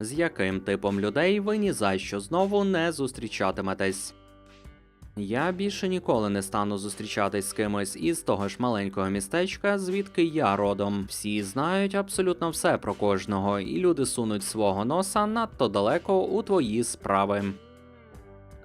З яким типом людей ви ні за що знову не зустрічатиметесь? Я більше ніколи не стану зустрічатись з кимось із того ж маленького містечка, звідки я родом. Всі знають абсолютно все про кожного, і люди сунуть свого носа надто далеко у твої справи.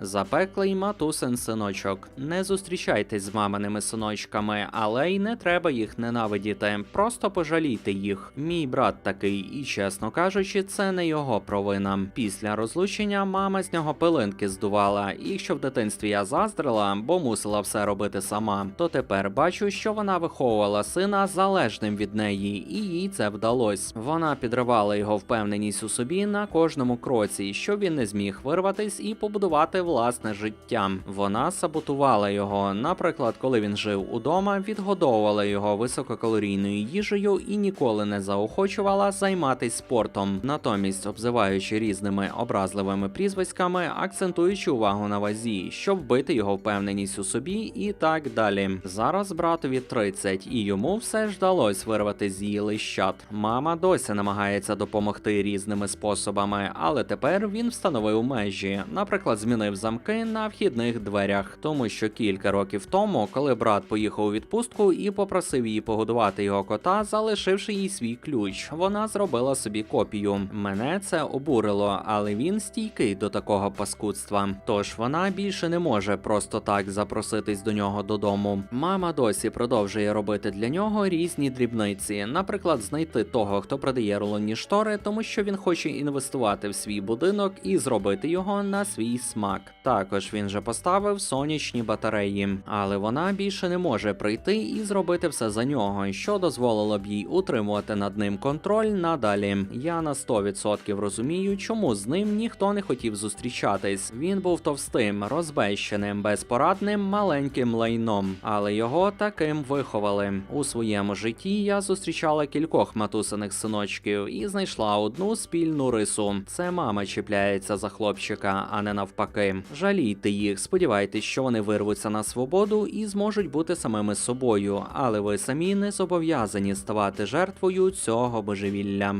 Запеклий матусин синочок. Не зустрічайтесь з маминими синочками, але й не треба їх ненавидіти. Просто пожалійте їх. Мій брат такий, і чесно кажучи, це не його провина. Після розлучення мама з нього пилинки здувала, і якщо в дитинстві я заздрила, бо мусила все робити сама, то тепер бачу, що вона виховувала сина залежним від неї, і їй це вдалось. Вона підривала його впевненість у собі на кожному кроці, щоб він не зміг вирватись і побудувати власне життя. Вона саботувала його. Наприклад, коли він жив удома, відгодовувала його висококалорійною їжею і ніколи не заохочувала займатися спортом, натомість обзиваючи різними образливими прізвиськами, акцентуючи увагу на вазі, щоб вбити його впевненість у собі і так далі. Зараз братові 30, і йому все ж вдалось вирвати з її лищат. Мама досі намагається допомогти різними способами, але тепер він встановив межі, наприклад, змінив замки на вхідних дверях, тому що кілька років тому, коли брат поїхав у відпустку і попросив її погодувати його кота, залишивши їй свій ключ, вона зробила собі копію. Мене це обурило, але він стійкий до такого паскудства. Тож вона більше не може просто так запроситись до нього додому. Мама досі продовжує робити для нього різні дрібниці, наприклад, знайти того, хто продає рулонні штори, тому що він хоче інвестувати в свій будинок і зробити його на свій смак. Також він же поставив сонячні батареї, але вона більше не може прийти і зробити все за нього, що дозволило б їй утримувати над ним контроль надалі. Я на 100% розумію, чому з ним ніхто не хотів зустрічатись. Він був товстим, розбещеним, безпорадним, маленьким лайном, але його таким виховали. У своєму житті я зустрічала кількох матусиних синочків і знайшла одну спільну рису. Це мама чіпляється за хлопчика, а не навпаки. Жалійте їх, сподівайтесь, що вони вирвуться на свободу і зможуть бути самими собою, але ви самі не зобов'язані ставати жертвою цього божевілля.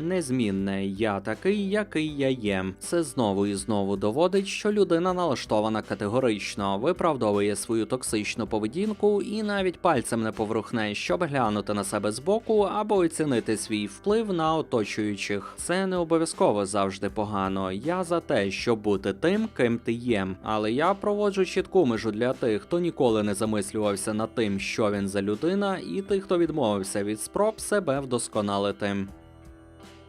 Незмінне, я такий, який я є. Це знову і знову доводить, що людина налаштована категорично, виправдовує свою токсичну поведінку і навіть пальцем не поворухне, щоб глянути на себе збоку або оцінити свій вплив на оточуючих. Це не обов'язково завжди погано. Я за те, щоб бути тим, ким ти є. Але я проводжу чітку межу для тих, хто ніколи не замислювався над тим, що він за людина, і тих, хто відмовився від спроб себе вдосконалити.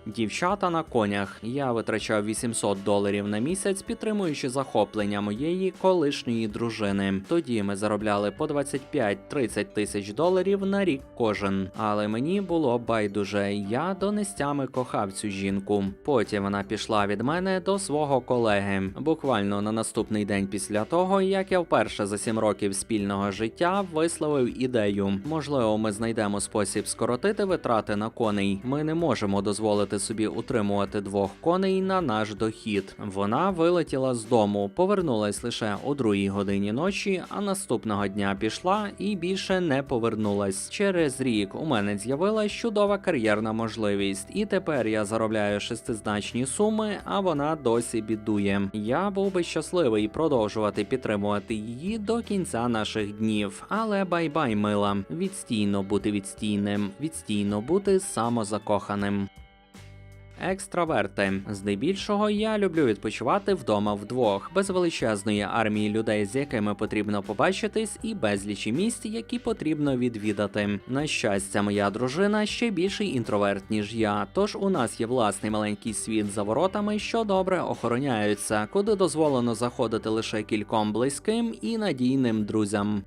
Дівчата на конях. Я витрачав 800 доларів на місяць, підтримуючи захоплення моєї колишньої дружини. Тоді ми заробляли по 25-30 тисяч доларів на рік кожен. Але мені було байдуже. Я донестями кохав цю жінку. Потім вона пішла від мене до свого колеги. Буквально на наступний день після того, як я вперше за 7 років спільного життя висловив ідею. Можливо, ми знайдемо спосіб скоротити витрати на коней. Ми не можемо дозволити собі утримувати двох коней на наш дохід. Вона вилетіла з дому, повернулась лише о другій годині ночі, а наступного дня пішла і більше не повернулась. Через рік у мене з'явилась чудова кар'єрна можливість, і тепер я заробляю шестизначні суми, а вона досі бідує. Я був би щасливий продовжувати підтримувати її до кінця наших днів. Але бай-бай, мила. Відстійно бути відстійним, відстійно бути самозакоханим. Екстраверти. Здебільшого я люблю відпочивати вдома вдвох, без величезної армії людей, з якими потрібно побачитись, і безлічі місць, які потрібно відвідати. На щастя, моя дружина ще більший інтроверт, ніж я. Тож у нас є власний маленький світ за воротами, що добре охороняються, куди дозволено заходити лише кільком близьким і надійним друзям.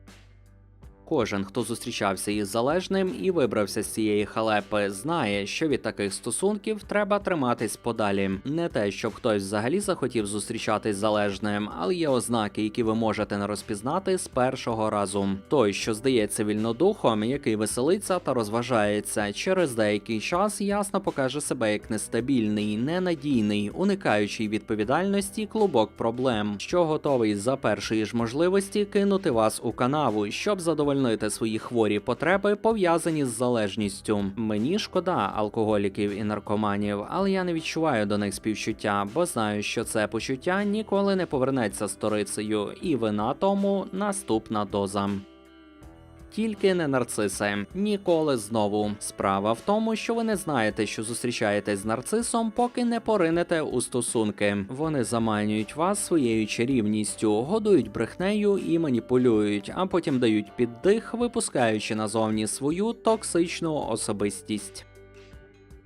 Кожен, хто зустрічався із залежним і вибрався з цієї халепи, знає, що від таких стосунків треба триматись подалі. Не те, щоб хтось взагалі захотів зустрічатись з залежним, але є ознаки, які ви можете не розпізнати з першого разу. Той, що здається вільнодухом, який веселиться та розважається, через деякий час ясно покаже себе як нестабільний, ненадійний, уникаючий відповідальності клубок проблем, що готовий за першої ж можливості кинути вас у канаву, щоб задовольнити задовольнити свої хворі потреби, пов'язані з залежністю. Мені шкода алкоголіків і наркоманів, але я не відчуваю до них співчуття, бо знаю, що це почуття ніколи не повернеться сторицею, і вина тому наступна доза. Тільки не нарциси. Ніколи знову. Справа в тому, що ви не знаєте, що зустрічаєтесь з нарцисом, поки не поринете у стосунки. Вони заманюють вас своєю чарівністю, годують брехнею і маніпулюють, а потім дають піддих, випускаючи назовні свою токсичну особистість.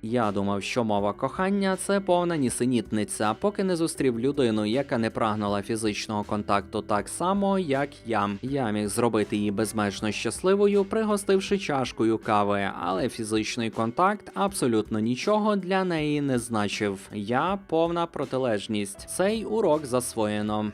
Я думав, що мова кохання це повна нісенітниця, поки не зустрів людину, яка не прагнула фізичного контакту так само, як я. Я міг зробити її безмежно щасливою, пригостивши чашкою кави, але фізичний контакт абсолютно нічого для неї не значив. Я повна протилежність. Цей урок засвоєно.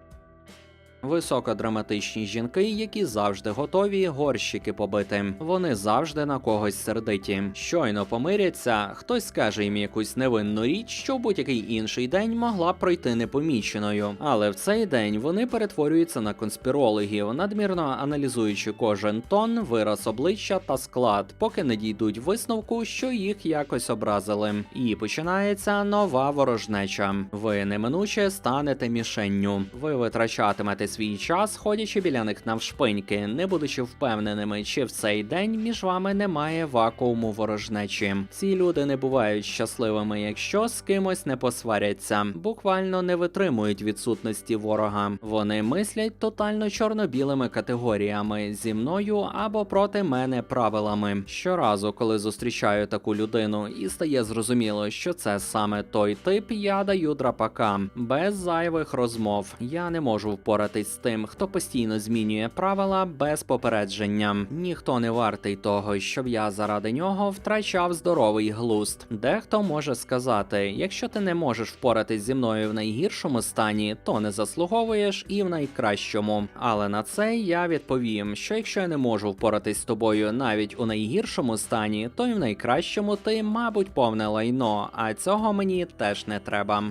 Високодраматичні жінки, які завжди готові горщики побити. Вони завжди на когось сердиті. Щойно помиряться, хтось скаже їм якусь невинну річ, що в будь-який інший день могла б пройти непоміченою. Але в цей день вони перетворюються на конспірологів, надмірно аналізуючи кожен тон, вираз обличчя та склад, поки не дійдуть висновку, що їх якось образили. І починається нова ворожнеча. Ви неминуче станете мішенню. Ви витрачатимете свій час, ходячи біля них навшпиньки, не будучи впевненими, чи в цей день між вами немає вакууму ворожнечі. Ці люди не бувають щасливими, якщо з кимось не посваряться, буквально не витримують відсутності ворога. Вони мислять тотально чорно-білими категоріями зі мною або проти мене правилами. Щоразу, коли зустрічаю таку людину і стає зрозуміло, що це саме той тип, я даю драпака без зайвих розмов. Я не можу впоратись з тим, хто постійно змінює правила без попередження. Ніхто не вартий того, щоб я заради нього втрачав здоровий глузд. Дехто може сказати: якщо ти не можеш впоратись зі мною в найгіршому стані, то не заслуговуєш і в найкращому. Але на це я відповім, що якщо я не можу впоратись з тобою навіть у найгіршому стані, то й в найкращому ти, мабуть, повне лайно, а цього мені теж не треба.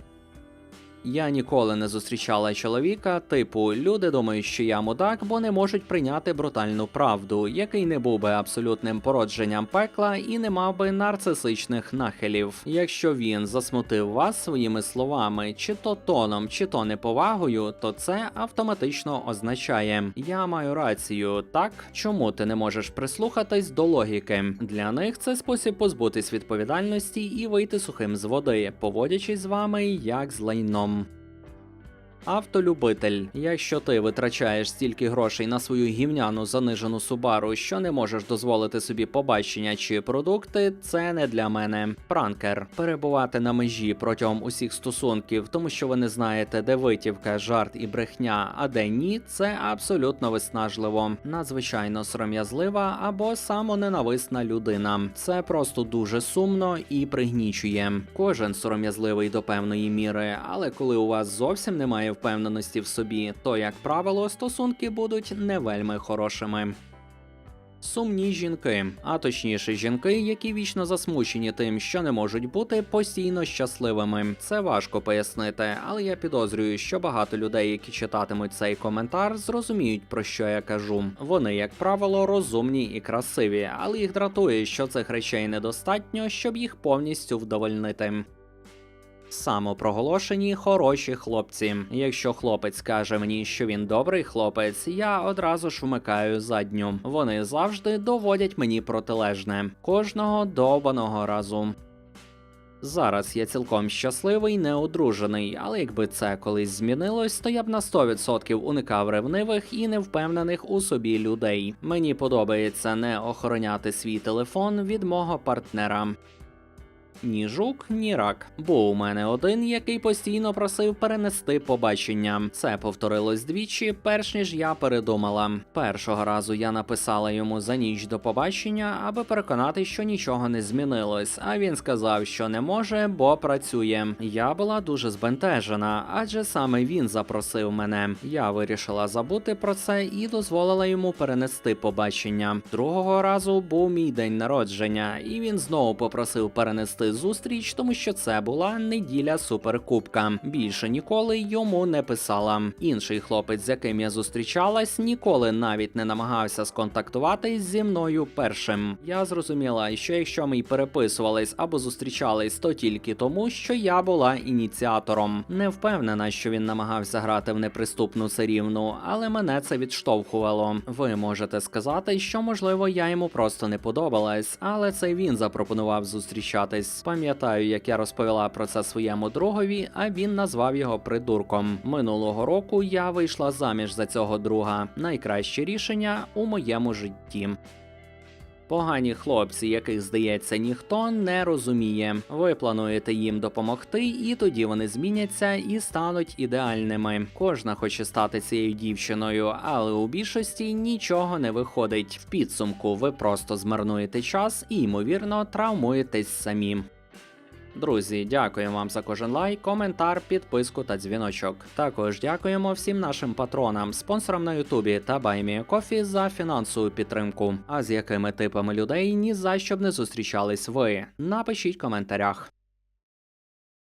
Я ніколи не зустрічала чоловіка, типу, люди думають, що я мудак, бо не можуть прийняти брутальну правду, який не був би абсолютним породженням пекла і не мав би нарцисичних нахилів. Якщо він засмутив вас своїми словами, чи то тоном, чи то неповагою, то це автоматично означає: я маю рацію. Так, чому ти не можеш прислухатись до логіки? Для них це спосіб позбутись відповідальності і вийти сухим з води, поводячись з вами як з лайном. um, Автолюбитель. Якщо ти витрачаєш стільки грошей на свою гівняну занижену субару, що не можеш дозволити собі побачення чи продукти, це не для мене. Пранкер перебувати на межі протягом усіх стосунків, тому що ви не знаєте, де витівка, жарт і брехня, а де ні, це абсолютно виснажливо, надзвичайно сором'язлива або самоненависна людина. Це просто дуже сумно і пригнічує. Кожен сором'язливий до певної міри, але коли у вас зовсім немає впевненості в собі, то як правило стосунки будуть не вельми хорошими. Сумні жінки, а точніше, жінки, які вічно засмучені тим, що не можуть бути постійно щасливими. Це важко пояснити, але я підозрюю, що багато людей, які читатимуть цей коментар, зрозуміють про що я кажу. Вони, як правило, розумні і красиві, але їх дратує, що цих речей недостатньо, щоб їх повністю вдовольнити. Самопроголошені хороші хлопці. Якщо хлопець каже мені, що він добрий хлопець, я одразу ж вмикаю задню. Вони завжди доводять мені протилежне кожного довбаного разу. Зараз я цілком щасливий, не одружений, але якби це колись змінилось, то я б на 100% уникав ревнивих і невпевнених у собі людей. Мені подобається не охороняти свій телефон від мого партнера. Ні жук, ні рак. Був у мене один, який постійно просив перенести побачення. Це повторилось двічі, перш ніж я передумала. Першого разу я написала йому за ніч до побачення, аби переконати, що нічого не змінилось. А він сказав, що не може, бо працює. Я була дуже збентежена, адже саме він запросив мене. Я вирішила забути про це і дозволила йому перенести побачення. Другого разу був мій день народження, і він знову попросив перенести зустріч, тому що це була неділя суперкубка. Більше ніколи йому не писала. Інший хлопець, з яким я зустрічалась, ніколи навіть не намагався сконтактувати зі мною першим. Я зрозуміла, що якщо ми й переписувались або зустрічались, то тільки тому, що я була ініціатором. Не впевнена, що він намагався грати в неприступну царівну, але мене це відштовхувало. Ви можете сказати, що можливо я йому просто не подобалась, але це він запропонував зустрічатись. Пам'ятаю, як я розповіла про це своєму другові, а він назвав його придурком. Минулого року я вийшла заміж за цього друга. Найкраще рішення у моєму житті. Погані хлопці, яких здається ніхто не розуміє. Ви плануєте їм допомогти, і тоді вони зміняться і стануть ідеальними. Кожна хоче стати цією дівчиною, але у більшості нічого не виходить. В підсумку ви просто змарнуєте час і ймовірно травмуєтесь самі. Друзі, дякуємо вам за кожен лайк, коментар, підписку та дзвіночок. Також дякуємо всім нашим патронам, спонсорам на Ютубі та Кофі за фінансову підтримку. А з якими типами людей ні за що б не зустрічались ви? Напишіть в коментарях.